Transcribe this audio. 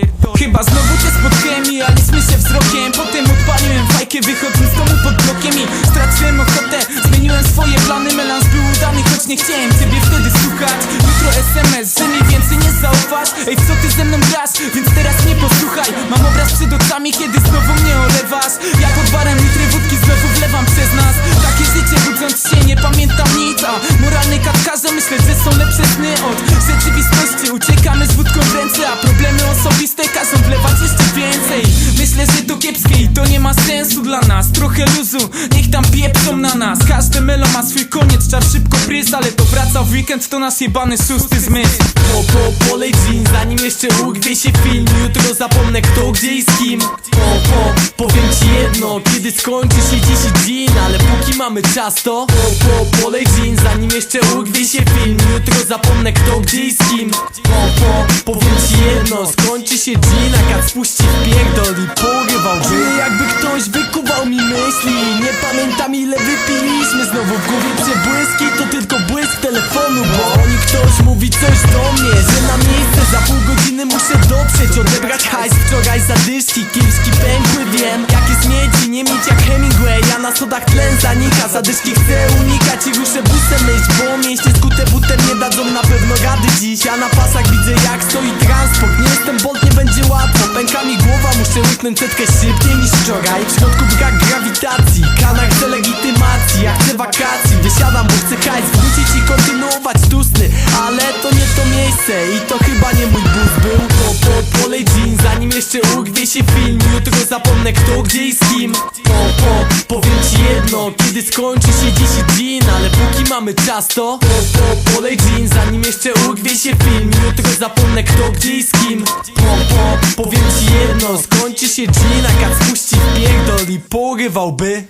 pierdolę. Chyba znowu cię spotkałem i aliśmy się wzrokiem. Potem odpaliłem fajkę wychodząc z domu pod blokiem I straciłem ochotę, zmieniłem swoje plany Melans był udany, choć nie chciałem ciebie wtedy słuchać. Jutro SMS, że mi więcej nie zaufasz. Ej, co ty ze mną grasz? Więc teraz nie posłuchaj. Mam obraz przed oczami, kiedy znowu mnie olewasz. Luzu, niech tam pieprzą na nas. Każde melo ma swój koniec, czas szybko prys Ale to wraca w weekend, to nasz jebany szósty zmysł. Po, po, polej jean, zanim jeszcze ugwie się film Jutro zapomnę kto, gdzie i z kim. Po, po, powiem ci jedno. Kiedy skończy się dziś dzień Ale póki mamy czas to Po, po, polej jean, zanim jeszcze ugwie się film Jutro zapomnę kto, gdzie i z kim. Po, po, powiem ci jedno się dzień, a kat spuści pierdol I porywał. Czuję jakby ktoś wykuwał mi myśli. Nie pamiętam ile wypiliśmy. Znowu w głowie przebłyski To tylko błysk telefonu Bo oni ktoś mówi coś do mnie Że na miejsce za pół godziny muszę dotrzeć Odebrać hajs. Wczoraj zadyszki Kiepski pękły wiem Jakie śmieci nie mieć jak Hemingway Ja na sodach tlen zanika Zadyszki chcę unikać i ruszę busem myśl Bo mieście skute butem nie dadzą na pewno rady dziś Ja na pasach widzę jak stoi transport. Nie jestem bolt, nie będzie łatwo. Pęka mi głowa, muszę łyknąć setkę szybciej niż wczoraj W środku brak grawitacji Kana chce legitymacji, ja chcę wakacji Wysiadam, bo chcę hajs. Wrócić i kontynuować tusny Ale to nie to miejsce. I to chyba nie mój bus był. Po, po, polej jean, zanim jeszcze urwie się film. Jutro zapomnę kto, gdzie i z kim. Po, po, powiem ci jedno Kiedy skończy się dziś dzień Ale póki mamy czas to Po, po, polej jean, urwie się film Jutro zapomnę kto, gdzie i z kim. Po, po, powiem ci jedno Skończy się dzień, a kat spuści w pierdol i porywałby